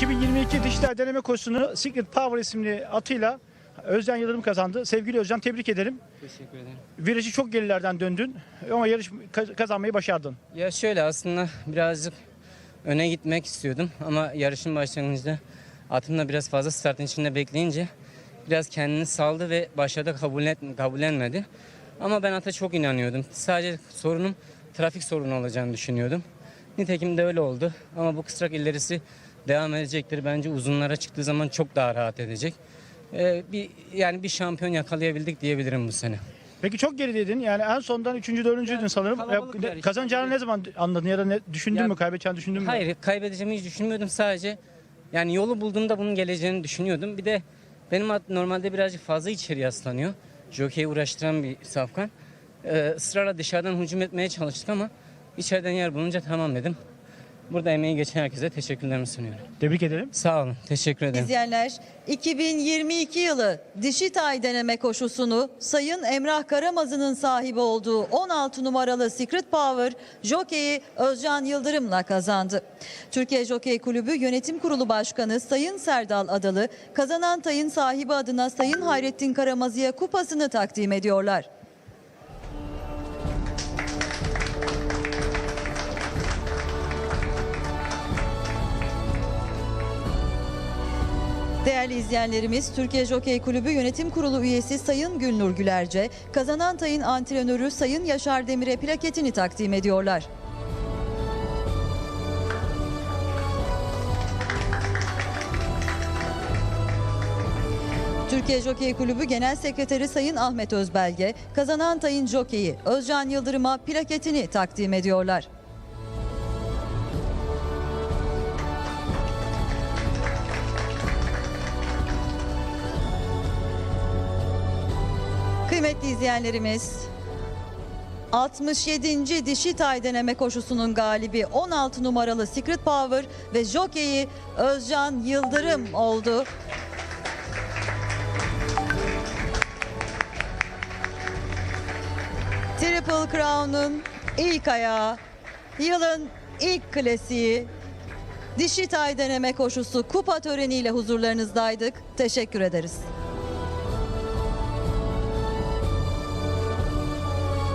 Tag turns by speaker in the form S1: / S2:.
S1: 2022 dijital deneme kursunu Secret Power isimli atıyla Özcan Yıldırım kazandı. Sevgili Özcan tebrik ederim.
S2: Teşekkür ederim.
S1: Virajı çok gerilerden döndün ama yarış kaz- kazanmayı başardın.
S2: Ya şöyle aslında birazcık öne gitmek istiyordum ama yarışın başlangıcında atımla biraz fazla startın içinde bekleyince biraz kendini saldı ve başlarda kabul et, kabullenmedi. Ama ben ata çok inanıyordum. Sadece sorunum trafik sorunu olacağını düşünüyordum. Nitekim de öyle oldu. Ama bu kısrak ilerisi devam edecektir. Bence uzunlara çıktığı zaman çok daha rahat edecek. Ee, bir yani bir şampiyon yakalayabildik diyebilirim bu sene.
S1: Peki çok gerideydin. Yani en sondan 3. 4.'üydün sanırım.
S2: kalabalık
S1: Ya. Kazanacağını ne zaman anladın ya da ne, düşündün
S2: Ya-
S1: mü? Kaybedeceğini düşündün mü?
S2: Hayır kaybedeceğimi hiç düşünmüyordum sadece. Yani yolu bulduğumda bunun geleceğini düşünüyordum. Bir de benim at normalde birazcık fazla içeri yaslanıyor. Jockey'i uğraştıran bir safkan. Ee, ısrarla dışarıdan hücum etmeye çalıştık ama içeriden yer bulunca tamam dedim. Burada emeği geçen herkese teşekkürlerimi sunuyorum.
S1: Tebrik ederim.
S2: Sağ olun. Teşekkür ederim.
S3: İzleyenler 2022 yılı dişi tay deneme koşusunu Sayın Emrah Karamazı'nın sahibi olduğu 16 numaralı Secret Power jokeyi Özcan Yıldırım'la kazandı. Türkiye Jokey Kulübü Yönetim Kurulu Başkanı Sayın Serdal Adalı kazanan tayın sahibi adına Sayın Hayrettin Karamazı'ya kupasını takdim ediyorlar. Değerli izleyenlerimiz, Türkiye Jokey Kulübü Yönetim Kurulu üyesi Sayın Gülnur Gülerce, kazanan tayın antrenörü Sayın Yaşar Demir'e plaketini takdim ediyorlar. Türkiye Jokey Kulübü Genel Sekreteri Sayın Ahmet Özbelge, kazanan tayın jokeyi Özcan Yıldırım'a plaketini takdim ediyorlar. Kıymetli izleyenlerimiz, 67. dişi tay deneme koşusunun galibi 16 numaralı Secret Power ve jokeyi Özcan Yıldırım oldu. Triple Crown'un ilk ayağı, yılın ilk klasiği, dişi tay deneme koşusu kupa töreniyle huzurlarınızdaydık. Teşekkür ederiz.